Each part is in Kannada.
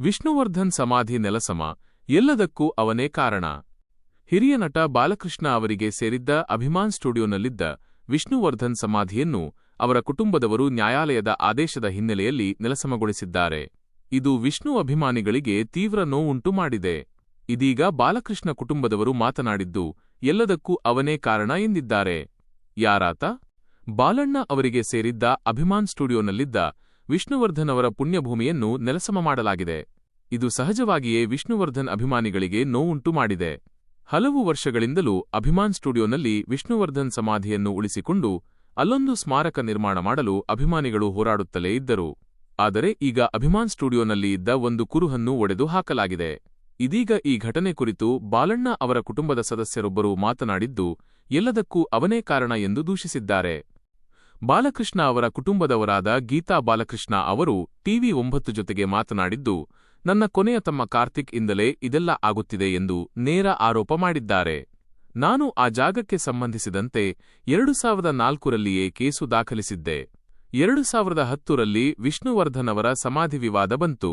ವಿಷ್ಣುವರ್ಧನ್ ಸಮಾಧಿ ನೆಲಸಮ, ಎಲ್ಲದಕ್ಕೂ ಅವನೇ ಕಾರಣ. ಹಿರಿಯ ನಟ ಬಾಲಕೃಷ್ಣ ಅವರಿಗೆ ಸೇರಿದ್ದ ಅಭಿಮಾನ್ ಸ್ಟುಡಿಯೋನಲ್ಲಿದ್ದ ವಿಷ್ಣುವರ್ಧನ್ ಸಮಾಧಿಯನ್ನು ಅವರ ಕುಟುಂಬದವರು ನ್ಯಾಯಾಲಯದ ಆದೇಶದ ಹಿನ್ನೆಲೆಯಲ್ಲಿ ನೆಲಸಮಗೊಳಿಸಿದ್ದಾರೆ. ಇದು ವಿಷ್ಣು ಅಭಿಮಾನಿಗಳಿಗೆ ತೀವ್ರ ನೋವುಂಟು ಮಾಡಿದೆ. ಇದೀಗ ಬಾಲಕೃಷ್ಣ ಕುಟುಂಬದವರು ಮಾತನಾಡಿದ್ದು, ಎಲ್ಲದಕ್ಕೂ ಅವನೇ ಕಾರಣ ಎಂದಿದ್ದಾರೆ. ಯಾರಾತ? ಬಾಲಣ್ಣ ಅವರಿಗೆ ಸೇರಿದ್ದ ಅಭಿಮಾನ್ ಸ್ಟುಡಿಯೋನಲ್ಲಿದ್ದ ವಿಷ್ಣುವರ್ಧನ್ ಅವರ ಪುಣ್ಯಭೂಮಿಯನ್ನು ನೆಲಸಮ ಮಾಡಲಾಗಿದೆ. ಇದು ಸಹಜವಾಗಿಯೇ ವಿಷ್ಣುವರ್ಧನ್ ಅಭಿಮಾನಿಗಳಿಗೆ ನೋವುಂಟು ಮಾಡಿದೆ. ಹಲವು ವರ್ಷಗಳಿಂದಲೂ ಅಭಿಮಾನ್ ಸ್ಟುಡಿಯೋನಲ್ಲಿ ವಿಷ್ಣುವರ್ಧನ್ ಸಮಾಧಿಯನ್ನು ಉಳಿಸಿಕೊಂಡು ಅಲ್ಲೊಂದು ಸ್ಮಾರಕ ನಿರ್ಮಾಣ ಮಾಡಲು ಅಭಿಮಾನಿಗಳು ಹೋರಾಡುತ್ತಲೇ ಇದ್ದರು. ಆದರೆ ಈಗ ಅಭಿಮಾನ್ ಸ್ಟುಡಿಯೋನಲ್ಲಿ ಇದ್ದ ಒಂದು ಕುರುಹನ್ನು ಒಡೆದು ಹಾಕಲಾಗಿದೆ. ಇದೀಗ ಈ ಘಟನೆ ಕುರಿತು ಬಾಲಣ್ಣ ಅವರ ಕುಟುಂಬದ ಸದಸ್ಯರೊಬ್ಬರು ಮಾತನಾಡಿದ್ದು, ಎಲ್ಲದಕ್ಕೂ ಅವನೇ ಕಾರಣ ಎಂದು ದೂಷಿಸಿದ್ದಾರೆ. ಬಾಲಕೃಷ್ಣ ಅವರ ಕುಟುಂಬದವರಾದ ಗೀತಾ ಬಾಲಕೃಷ್ಣ ಅವರು ಟಿವಿ ಒಂಬತ್ತು ಜೊತೆಗೆ ಮಾತನಾಡಿದ್ದು, ನನ್ನ ಕೊನೆಯ ತಮ್ಮ ಕಾರ್ತಿಕ್ ಇಂದಲೇ ಇದೆಲ್ಲ ಆಗುತ್ತಿದೆ ಎಂದು ನೇರ ಆರೋಪ ಮಾಡಿದ್ದಾರೆ. ನಾನು ಆ ಜಾಗಕ್ಕೆ ಸಂಬಂಧಿಸಿದಂತೆ ಎರಡು ಸಾವಿರದ ನಾಲ್ಕರಲ್ಲಿಯೇ ಕೇಸು ದಾಖಲಿಸಿದ್ದೆ. ಎರಡು ಸಾವಿರದ ಹತ್ತರಲ್ಲಿ ವಿಷ್ಣುವರ್ಧನ್ ಅವರ ಸಮಾಧಿ ವಿವಾದ ಬಂತು.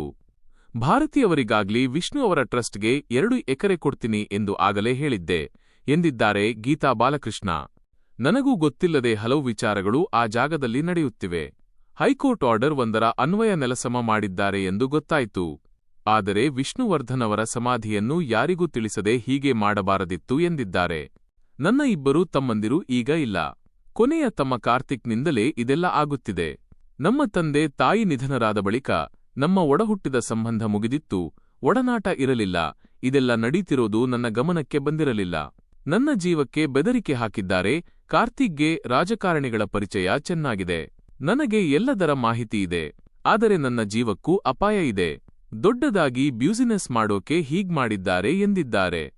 ಭಾರತೀಯವರಿಗಾಗ್ಲಿ ವಿಷ್ಣು ಅವರ ಟ್ರಸ್ಟ್ಗೆ ಎರಡು ಎಕರೆ ಕೊಡ್ತೀನಿ ಎಂದು ಆಗಲೇ ಹೇಳಿದ್ದೆ, ಎಂದಿದ್ದಾರೆ ಗೀತಾ ಬಾಲಕೃಷ್ಣ. ನನಗೂ ಗೊತ್ತಿಲ್ಲದೆ ಹಲವು ವಿಚಾರಗಳು ಆ ಜಾಗದಲ್ಲಿ ನಡೆಯುತ್ತಿವೆ. ಹೈಕೋರ್ಟ್ ಆರ್ಡರ್ ಒಂದರ ಅನ್ವಯ ನೆಲಸಮ ಮಾಡಿದ್ದಾರೆ ಎಂದು ಗೊತ್ತಾಯಿತು. ಆದರೆ ವಿಷ್ಣುವರ್ಧನವರ ಸಮಾಧಿಯನ್ನು ಯಾರಿಗೂ ತಿಳಿಸದೆ ಹೀಗೆ ಮಾಡಬಾರದಿತ್ತು ಎಂದಿದ್ದಾರೆ. ನನ್ನ ಇಬ್ಬರು ತಮ್ಮಂದಿರು ಈಗ ಇಲ್ಲ. ಕೊನೆಯ ತಮ್ಮ ಕಾರ್ತಿಕ್ನಿಂದಲೇ ಇದೆಲ್ಲ ಆಗುತ್ತಿದೆ. ನಮ್ಮ ತಂದೆ ತಾಯಿ ನಿಧನರಾದ ಬಳಿಕ ನಮ್ಮ ಒಡಹುಟ್ಟಿದ ಸಂಬಂಧ ಮುಗಿದಿತ್ತು. ಒಡನಾಟ ಇರಲಿಲ್ಲ. ಇದೆಲ್ಲ ನಡೀತಿರೋದು ನನ್ನ ಗಮನಕ್ಕೆ ಬಂದಿರಲಿಲ್ಲ. ನನ್ನ ಜೀವಕ್ಕೆ ಬೆದರಿಕೆ ಹಾಕಿದ್ದಾರೆ. ಕಾರ್ತಿಕ್ಗೆ ರಾಜಕಾರಣಿಗಳ ಪರಿಚಯ ಚೆನ್ನಾಗಿದೆ. ನನಗೆ ಎಲ್ಲದರ ಮಾಹಿತಿ ಇದೆ. ಆದರೆ ನನ್ನ ಜೀವಕ್ಕೂ ಅಪಾಯ ಇದೆ. ದೊಡ್ಡದಾಗಿ ಬ್ಯೂಸಿನೆಸ್ ಮಾಡೋಕೆ ಹೀಗ್ ಮಾಡಿದ್ದಾರೆ ಎಂದಿದ್ದಾರೆ.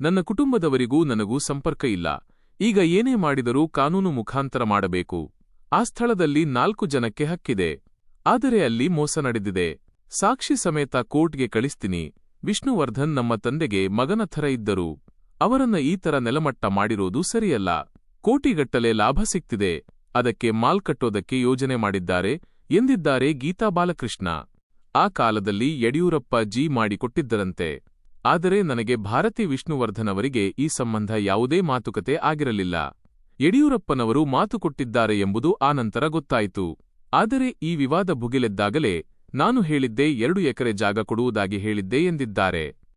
ನನ್ನ ಕುಟುಂಬದವರಿಗೂ ನನಗೂ ಸಂಪರ್ಕ ಇಲ್ಲ. ಈಗ ಏನೇ ಮಾಡಿದರೂ ಕಾನೂನು ಮುಖಾಂತರ ಮಾಡಬೇಕು. ಆ ಸ್ಥಳದಲ್ಲಿ ನಾಲ್ಕು ಜನಕ್ಕೆ ಹಕ್ಕಿದೆ. ಆದರೆ ಅಲ್ಲಿ ಮೋಸ ನಡೆದಿದೆ. ಸಾಕ್ಷಿ ಸಮೇತ ಕೋರ್ಟ್ಗೆ ಕಳಿಸ್ತೀನಿ. ವಿಷ್ಣುವರ್ಧನ್ ನಮ್ಮ ತಂದೆಗೆ ಮಗನ ಥರ ಇದ್ದರು. ಅವರನ್ನ ಈ ತರ ನೆಲಮಟ್ಟ ಮಾಡಿರೋದು ಸರಿಯಲ್ಲ. ಕೋಟಿಗಟ್ಟಲೆ ಲಾಭ ಸಿಕ್ತಿದೆ. ಅದಕ್ಕೆ ಮಾಲ್ ಕಟ್ಟೋದಕ್ಕೆ ಯೋಜನೆ ಮಾಡಿದ್ದಾರೆ ಎಂದಿದ್ದಾರೆ ಗೀತಾ ಬಾಲಕೃಷ್ಣ. ಆ ಕಾಲದಲ್ಲಿ ಯಡಿಯೂರಪ್ಪ ಜಿ ಮಾಡಿಕೊಟ್ಟಿದ್ದರಂತೆ. ಆದರೆ ನನಗೆ ಭಾರತಿ ವಿಷ್ಣುವರ್ಧನ್ ಅವರಿಗೆ ಈ ಸಂಬಂಧ ಯಾವುದೇ ಮಾತುಕತೆ ಆಗಿರಲಿಲ್ಲ. ಯಡಿಯೂರಪ್ಪನವರು ಮಾತು ಕೊಟ್ಟಿದ್ದಾರೆ ಎಂಬುದು ಆನಂತರ ಗೊತ್ತಾಯಿತು. ಆದರೆ ಈ ವಿವಾದ ಭುಗಿಲೆದ್ದಾಗಲೇ ನಾನು ಹೇಳಿದ್ದೆ ಎರಡು ಎಕರೆ ಜಾಗ ಕೊಡುವುದಾಗಿ ಹೇಳಿದ್ದೆ ಎಂದಿದ್ದಾರೆ.